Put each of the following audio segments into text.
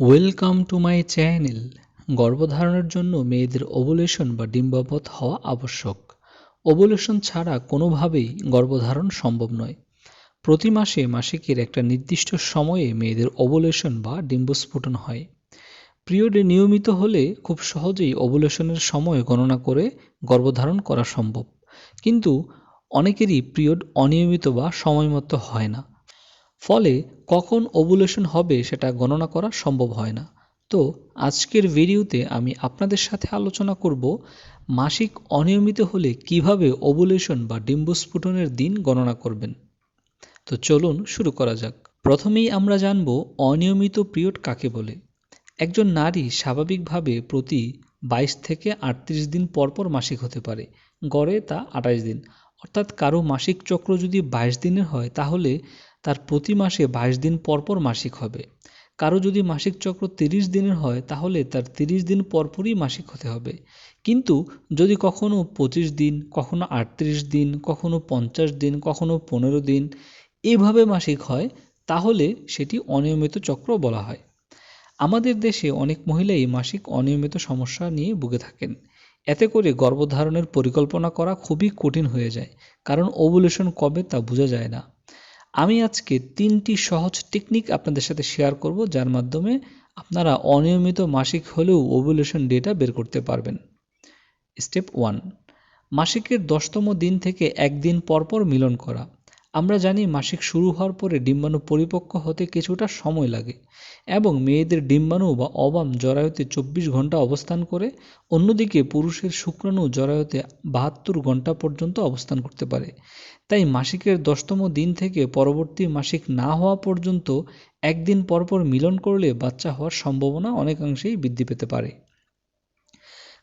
Welcome to my channel গর্ভধারণের জন্য মেয়েদের ওভুলেশন বা ডিম্বাবধ হওয়া আবশ্যক। ওভুলেশন ছাড়া কোনোভাবেই গর্ভধারণ সম্ভব নয়। প্রতি মাসে মাসিকের একটা নির্দিষ্ট সময়ে মেয়েদের ওভুলেশন বা ডিম্বস্ফুটন হয়। পিরিয়ডে নিয়মিত হলে খুব সহজেই ওভুলেশনের সময় গণনা করে গর্ভধারণ করা সম্ভব। কিন্তু অনেকেরই পিরিয়ড অনিয়মিত বা সময়মতো হয় না। ফলে কখন ওভুলেশন হবে সেটা গণনা করা সম্ভব হয় না। তো আজকের ভিডিওতে আমি আপনাদের সাথে আলোচনা করব মাসিক অনিয়মিত হলে কীভাবে ওভুলেশন বা ডিম্বস্ফুটনের দিন গণনা করবেন। তো চলুন শুরু করা যাক। প্রথমেই আমরা জানব অনিয়মিত পিরিয়ড কাকে বলে। একজন নারী স্বাভাবিকভাবে প্রতি বাইশ থেকে আটত্রিশ দিন পরপর মাসিক হতে পারে, গড়ে তা আঠাশ দিন। অর্থাৎ কারও মাসিক চক্র যদি বাইশ দিনের হয়, তাহলে তার প্রতি মাসে বাইশ দিন পরপর মাসিক হবে। কারও যদি মাসিক চক্র তিরিশ দিনের হয়, তাহলে তার তিরিশ দিন পরপরই মাসিক হতে হবে। কিন্তু যদি কখনো পঁচিশ দিন, কখনো আটত্রিশ দিন, কখনো পঞ্চাশ দিন, কখনো পনেরো দিন এভাবে মাসিক হয়, তাহলে সেটি অনিয়মিত চক্র বলা হয়। আমাদের দেশে অনেক মহিলাই মাসিক অনিয়মিত সমস্যা নিয়ে ভুগে থাকেন। এতে করে গর্ভধারণের পরিকল্পনা করা খুবই কঠিন হয়ে যায়, কারণ ওভুলেশন কবে তা বোঝা যায় না। আমি আজকে তিনটি সহজ টেকনিক আপনাদের সাথে শেয়ার করব, যার মাধ্যমে আপনারা অনিয়মিত মাসিক হলেও ওভুলেশন ডেটা বের করতে পারবেন। স্টেপ ওয়ান মাসিকের দশতম দিন থেকে একদিন পরপর মিলন করা। আমরা জানি মাসিক শুরু হওয়ার পরে ডিম্বাণু পরিপক্ক হতে কিছুটা সময় লাগে এবং মেয়েদের ডিম্বাণু বা অবাম জরায়ুতে চব্বিশ ঘণ্টা অবস্থান করে, অন্যদিকে পুরুষের শুক্রাণু জরায়ুতে বাহাত্তর ঘণ্টা পর্যন্ত অবস্থান করতে পারে। তাই মাসিকের দশতম দিন থেকে পরবর্তী মাসিক না হওয়া পর্যন্ত একদিন পরপর মিলন করলে বাচ্চা হওয়ার সম্ভাবনা অনেকাংশেই বৃদ্ধি পেতে পারে।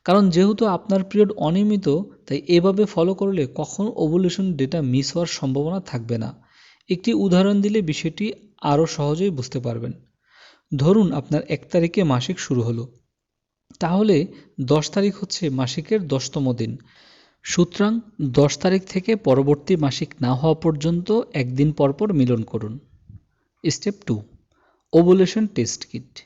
কারণ যেহেতু আপনার পিরিয়ড অনিয়মিত, তাই এভাবে ফলো করলে কখন ওভুলেশন ডেটা মিস হওয়ার সম্ভাবনা থাকবে না। একটি উদাহরণ দিলে বিষয়টি আরও সহজেই বুঝতে পারবেন। ধরুন আপনার এক তারিখে মাসিক শুরু হলো। তাহলে দশ তারিখ হচ্ছে মাসিকের দশতম দিন। সুতরাং দশ তারিখ থেকে পরবর্তী মাসিক না হওয়া পর্যন্ত একদিন পরপর মিলন করুন। Step two ovulation test kit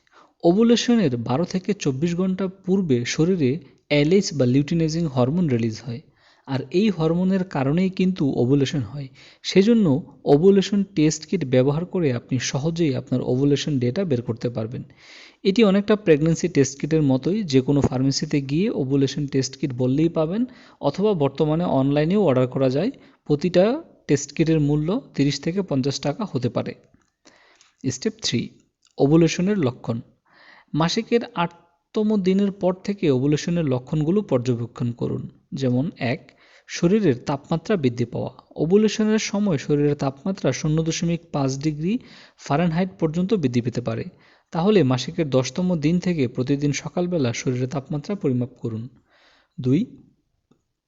ওভুলেশনের বারো থেকে চব্বিশ ঘণ্টা পূর্বে শরীরে অ্যালেজ বা লিউটিনাইজিং হরমোন রিলিজ হয়। আর এই হরমোনের কারণেই কিন্তু ওভুলেশন হয়। সেজন্য ওভুলেশন টেস্ট কিট ব্যবহার করে আপনি সহজেই আপনার ওভুলেশন ডেটা বের করতে পারবেন। এটি অনেকটা প্রেগনেন্সি টেস্ট কিটের মতোই যে কোনো ফার্মেসিতে গিয়ে ওভুলেশন টেস্ট কিট বললেই পাবেন, অথবা বর্তমানে অনলাইনেও অর্ডার করা যায়। প্রতিটা টেস্ট কিটের মূল্য তিরিশ থেকে পঞ্চাশ টাকা হতে পারে। স্টেপ থ্রি, ওভুলেশনের লক্ষণ। মাসিকের আটতম দিনের পর থেকে ওভুলেশনের লক্ষণগুলো পর্যবেক্ষণ করুন। যেমন, এক, শরীরের তাপমাত্রা বৃদ্ধি পাওয়া। ওভুলেশনের সময় শরীরের তাপমাত্রা শূন্য দশমিক পাঁচ ডিগ্রি ফারেনহাইট পর্যন্ত বৃদ্ধি পেতে পারে। তাহলে মাসিকের দশতম দিন থেকে প্রতিদিন সকালবেলা শরীরের তাপমাত্রা পরিমাপ করুন। দুই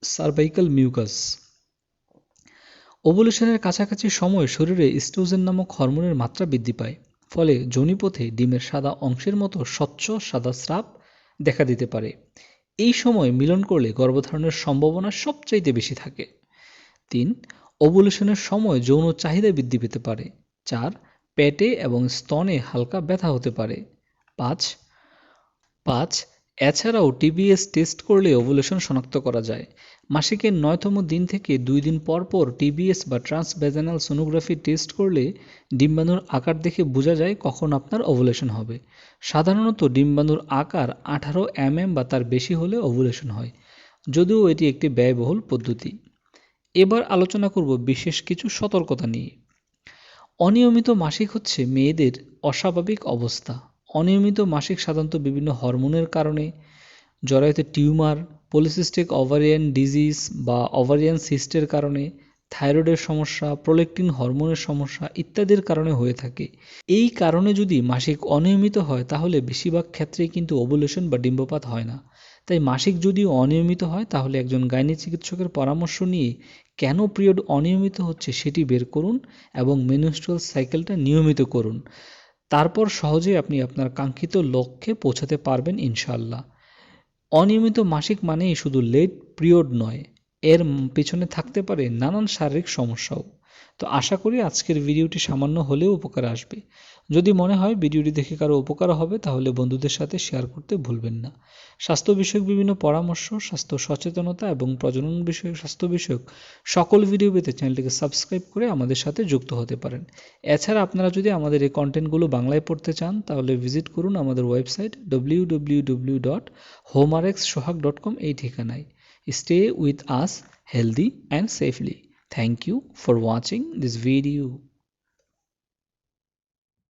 সার্ভাইকাল মিউকাস ওভুলেশনের কাছাকাছি সময় শরীরে স্টোজেন নামক হরমোনের মাত্রা বৃদ্ধি পায়। ফলে যোনিপথে ডিমের সাদা অংশের মতো স্বচ্ছ সাদা স্রাব দেখা দিতে পারে। এই সময় মিলন করলে গর্ভধারণের সম্ভাবনা সবচাইতে বেশি থাকে। তিন ওভুলেশনের সময় যৌন চাহিদা বৃদ্ধি পেতে পারে। চার, পেটে এবং স্তনে হালকা ব্যথা হতে পারে। পাঁচ পাঁচ এছাড়াও টিবিএস টেস্ট করলে ওভুলেশন শনাক্ত করা যায়। মাসিকের নয়তম দিন থেকে দুই দিন পর পর টিবিএস বা ট্রান্সভেজানাল সোনোগ্রাফি টেস্ট করলে ডিম্বাণুর আকার দেখে বোঝা যায় কখন আপনার ওভুলেশন হবে। সাধারণত ডিম্বাণুর আকার আঠারো এমএম বা তার বেশি হলে ওভুলেশন হয়। যদিও এটি একটি ব্যয়বহুল পদ্ধতি। এবার আলোচনা করব বিশেষ কিছু সতর্কতা নিয়ে। অনিয়মিত মাসিক হচ্ছে মেয়েদের অস্বাভাবিক অবস্থা। অনিয়মিত মাসিক সাধারণত বিভিন্ন হরমোনের কারণে জরায়ুতে টিউমার পলিসিস্টিক ওভারিয়ান ডিজিজ বা ওভারিয়ান সিস্টের কারণে থাইরয়েডের সমস্যা প্রোলেকটিন হরমোনের সমস্যা ইত্যাদির কারণে হয়ে থাকে। এই কারণে যদি মাসিক অনিয়মিত হয়, তাহলে বেশিরভাগ ক্ষেত্রেই কিন্তু ওভুলেশন বা ডিম্বপাত হয় না। তাই মাসিক যদি অনিয়মিত হয়, তাহলে একজন গাইনি চিকিৎসকের পরামর্শ নিয়ে কেন পিরিয়ড অনিয়মিত হচ্ছে সেটি বের করুন এবং মেনস্ট্রুয়াল সাইকেলটা নিয়মিত করুন। তারপর সহজে আপনি আপনার কাঙ্ক্ষিত লক্ষ্যে পৌঁছাতে পারবেন ইনশাল্লাহ অনিয়মিত মাসিক মানেই শুধু লেট পিরিয়ড নয় এর পিছনে থাকতে পারে নানান শারীরিক সমস্যাও। তো আশা করি আজকের ভিডিওটি সামান্য হলেও উপকার আসবে। যদি মনে হয় ভিডিওটি দেখে কারও উপকার হবে, তাহলে বন্ধুদের সাথে শেয়ার করতে ভুলবেন না। স্বাস্থ্য বিষয়ক বিভিন্ন পরামর্শ, স্বাস্থ্য সচেতনতা এবং প্রজনন বিষয়ক, স্বাস্থ্য বিষয়ক সকল ভিডিও পেতে চ্যানেলটিকে সাবস্ক্রাইব করে আমাদের সাথে যুক্ত হতে পারেন। এছাড়া আপনারা যদি আমাদের এই কন্টেন্টগুলো বাংলায় পড়তে চান, তাহলে ভিজিট করুন আমাদের website W W W dot home R X Sohag dot com এই ঠিকানায়। Stay with us healthy and safely. Thank you for watching this video.